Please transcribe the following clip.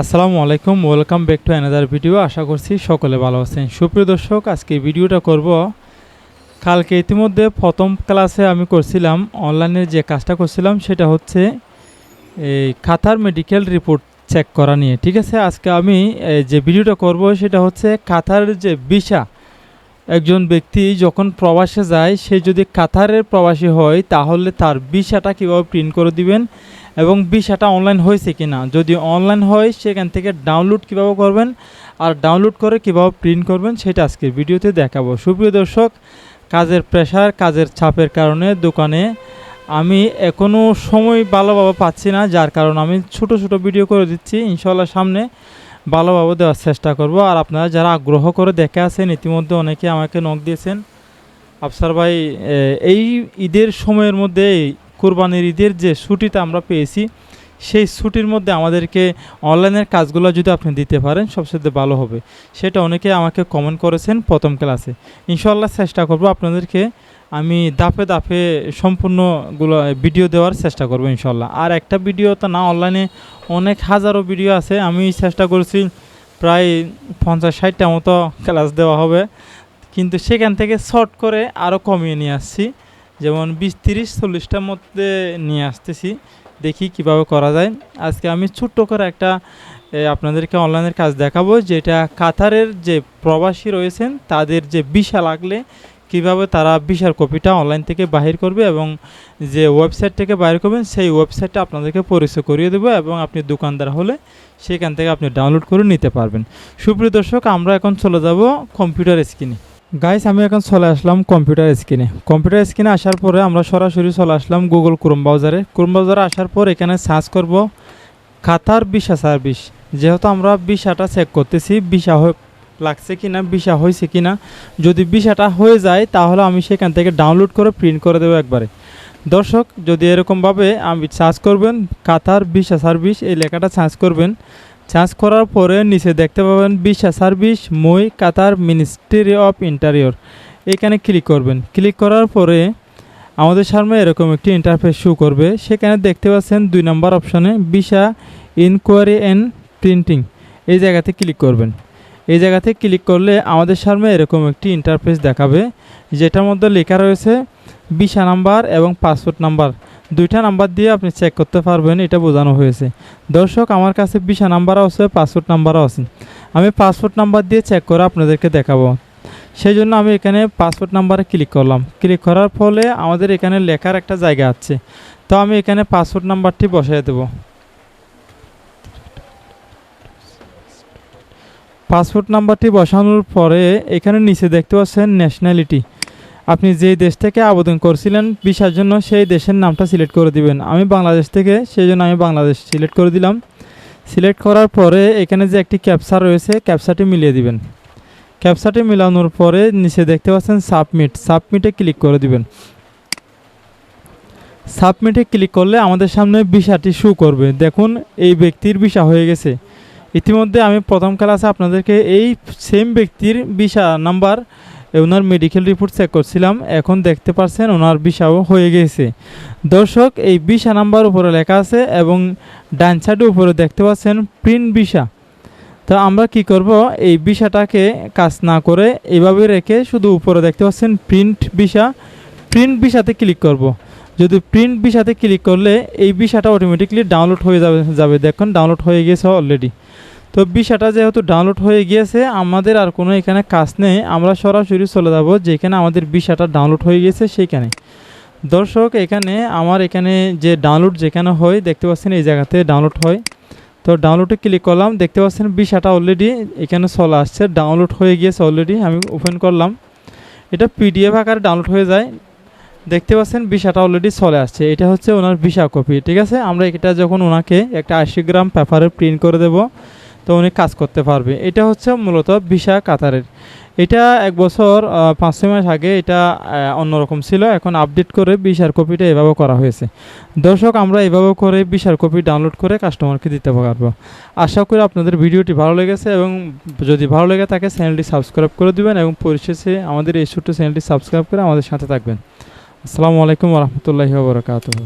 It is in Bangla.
আসসালামু আলাইকুম welcome back to another video আশা করছি সকলে ভালো আছেন। সুপ্রিয় দর্শক, আজকে ভিডিওটা করব। কালকে ইতিমধ্যে প্রথম ক্লাসে আমি করছিলাম অনলাইনে যে কাজটা করছিলাম, সেটা হচ্ছে এই খাতার মেডিকেল রিপোর্ট চেক করা নিয়ে। ঠিক আছে? আজকে আমি যে ভিডিওটা করব, সেটা হচ্ছে কাতার যে ভিসা একজন ব্যক্তি যখন প্রবাসে যায়, সে যদি কাতারের প্রবাসী হয়, তাহলে তার ভিসাটা কীভাবে প্রিন্ট করে দিবেন? এবং ভিসাটা অনলাইন হয়েছে কি না যদি অনলাইন হয়, সেখান থেকে ডাউনলোড কীভাবে করবেন? আর ডাউনলোড করে কীভাবে প্রিন্ট করবেন, সেটা আজকে ভিডিওতে দেখাবো। সুপ্রিয় দর্শক, কাজের প্রেশার কাজের চাপের কারণে দোকানে আমি এখনও সময় ভালোভাবে পাচ্ছি না, যার কারণে আমি ছোট ছোট ভিডিও করে দিচ্ছি। ইনশাল্লাহ সামনে ভালোভাবে দেওয়ার চেষ্টা করব। আর আপনারা যারা আগ্রহ করে দেখে আছেন, ইতিমধ্যে অনেকে আমাকে নখ দিয়েছেন। আফসার ভাই এই ঈদের সময়ের মধ্যে কোরবানির ঈদের যে ছুটিটা আমরা পেয়েছি, সেই ছুটির মধ্যে আমাদেরকে অনলাইনের কাজগুলো যদি আপনি দিতে পারেন, সবচেয়ে ভালো হবে। সেটা অনেকে আমাকে কমেন্ট করেছেন প্রথম ক্লাসে ইনশাল্লাহ চেষ্টা করব আপনাদেরকে আমি দাপে দাপে সম্পূর্ণগুলো ভিডিও দেওয়ার চেষ্টা করব ইনশাল্লাহ আর একটা ভিডিও তো না অনলাইনে অনেক হাজারো ভিডিও আছে। আমি চেষ্টা করছি প্রায় পঞ্চাশ ষাটটা মতো ক্লাস দেওয়া হবে। কিন্তু সেখান থেকে শর্ট করে আরও কমিয়ে নিয়ে আসছি। যেমন বিশ, তিরিশ, চল্লিশটার মধ্যে নিয়ে আসতেছি। দেখি কীভাবে করা যায়। আজকে আমি ছোট্ট করে একটা আপনাদেরকে অনলাইনের কাজ দেখাবো, যেটা কাতারের যে প্রবাসী রয়েছেন, তাদের যে ভিসা লাগলে কীভাবে তারা ভিসার কপিটা অনলাইন থেকে বাহির করবে এবং যে ওয়েবসাইট থেকে বাইর করবেন, সেই ওয়েবসাইটটা আপনাদেরকে পরিচয় করিয়ে দেবো এবং আপনি দোকানদার হলে সেখান থেকে আপনি ডাউনলোড করে নিতে পারবেন। সুপ্রিয় দর্শক, আমরা এখন চলে যাব কম্পিউটার স্ক্রিনে গাইস আমি এখন চলে আসলাম কম্পিউটার স্ক্রিনে কম্পিউটার স্ক্রিনে আসার পরে আমরা সরাসরি চলে আসলাম গুগল ক্রোম ব্রাউজারে ক্রোম ব্রাউজারে আসার পর এখানে সার্চ করব খাতার ভিসা সার্ভিস যেহেতু আমরা ভিসাটা চেক করতেছি ভিসা হয়ে লাগছে কি না ভিসা হয়েছে কিনা। যদি ভিসাটা হয়ে যায়, তাহলে আমি সেখান থেকে ডাউনলোড করে প্রিন্ট করে দেবো একবারে। দর্শক, যদি এরকমভাবে আমি সার্চ করবেন কাতার ভিসা সার্ভিস এই লেখাটা সার্চ করবেন সার্চ করার পরে নিচে দেখতে পাবেন visa service MOI Qatar ministry of interior. এখানে ক্লিক করবেন। ক্লিক করার পরে আমাদের সামনে এরকম একটি ইন্টারফেস শো করবে। সেখানে দেখতে পাচ্ছেন দুই নম্বর অপশনে ভিসা ইনকোয়ারি অ্যান্ড প্রিন্টিং এই জায়গাতে ক্লিক করবেন। এই জায়গাতে ক্লিক করলে আমাদের সামনে এরকম একটি ইন্টারফেস দেখাবে। যেটার মধ্যে লেখা রয়েছে ভিসা নাম্বার এবং পাসপোর্ট নাম্বার। দুইটা নাম্বার দিয়ে আপনি চেক করতে পারবেন, এটা বোঝানো হয়েছে। দর্শক, আমার কাছে ভিসা নাম্বারও আছে পাসপোর্ট নাম্বারও আছে। আমি পাসপোর্ট নাম্বার দিয়ে চেক করে আপনাদেরকে দেখাবো। সেই জন্য আমি এখানে পাসপোর্ট নাম্বারে ক্লিক করলাম। ক্লিক করার ফলে আমাদের এখানে লেখার একটা জায়গা আছে। তো আমি এখানে পাসপোর্ট নাম্বারটি বসাই দেবো। পাসপোর্ট নাম্বারটি বসানোর পরে এখানে নিচে দেখতে পাচ্ছেন ন্যাশনালিটি আপনি যেই দেশ থেকে আবেদন করছিলেন, ভিসার জন্য সেই দেশের নামটা সিলেক্ট করে দিবেন। আমি বাংলাদেশ থেকে, সেই জন্য আমি বাংলাদেশ সিলেক্ট করে দিলাম। সিলেক্ট করার পরে এখানে যে একটি ক্যাপসা রয়েছে, ক্যাপসাটি মিলিয়ে দিবেন। ক্যাপসাটি মিলানোর পরে নিচে দেখতে পাচ্ছেন সাবমিট। সাবমিটে ক্লিক করে দিবেন। সাবমিটে ক্লিক করলে আমাদের সামনে ভিসাটি শু করবে। দেখুন, এই ব্যক্তির ভিসা হয়ে গেছে। ইতিমধ্যে আমি প্রথম ক্লাসে আপনাদেরকে এই সেম ব্যক্তির ভিসা নাম্বার ওনার মেডিকেল রিপোর্ট চেক করছিলাম, এখন দেখতে পাচ্ছেন ওনার ভিসাও হয়ে গেছে। দর্শক, এই ভিসা নাম্বার উপরে লেখা আছে এবং ডান সাইডের উপরে দেখতে পাচ্ছেন প্রিন্ট ভিসা তো আমরা কি করব, এই ভিসাটাকে কাজ না করে এইভাবে রেখে শুধু উপরে দেখতে পাচ্ছেন প্রিন্ট ভিসা প্রিন্ট ভিসাতে ক্লিক করব। যদি প্রিন্ট ভিসাতে ক্লিক করলে এই ভিসাটা অটোমেটিকলি ডাউনলোড হয়ে যাবে যাবে। দেখুন ডাউনলোড হয়ে গেছে অলরেডি তো ভিসাটা যেহেতু ডাউনলোড হয়ে গিয়েছে, আমাদের আর কোনো এখানে কাজ নেই। আমরা সরাসরি চলে যাব, যেখানে আমাদের ভিসাটা ডাউনলোড হয়ে গিয়েছে সেইখানে। দর্শক, এখানে আমার এখানে যে ডাউনলোড যেখানে হয়, দেখতে পাচ্ছেন এই জায়গাতে ডাউনলোড হয়। তো ডাউনলোডে ক্লিক করলাম, দেখতে পাচ্ছেন ভিসাটা অলরেডি এখানে চলে আসছে ডাউনলোড হয়ে গিয়েছে অলরেডি আমি ওপেন করলাম। এটা পিডিএফ আকারে ডাউনলোড হয়ে যায়। দেখতে পাচ্ছেন ভিসাটা অলরেডি চলে আসছে। এটা হচ্ছে ওনার ভিসা কপি, ঠিক আছে? আমরা এটা যখন ওনাকে একটা আশি গ্রাম পেপারে প্রিন্ট করে দেব তো উনি কাজ করতে পারবে। এটা হচ্ছে মূলত ভিসা কাতারের। এটা এক বছর পাঁচ ছয় মাস আগে এটা অন্যরকম ছিল। এখন আপডেট করে ভিসার কপিটা এভাবে করা হয়েছে। দর্শক, আমরা এভাবে করে ভিসার কপি ডাউনলোড করে কাস্টমারকে দিতে পারব। আশা করি আপনাদের ভিডিওটি ভালো লেগেছে এবং যদি ভালো লেগে থাকে চ্যানেলটি সাবস্ক্রাইব করে দিবেন এবং পরিশেষে আমাদের এই ছোট্ট চ্যানেলটি সাবস্ক্রাইব করে আমাদের সাথে থাকবেন। আসসালামু আলাইকুম রহমতুল্লাহি ওবরাকাতুহ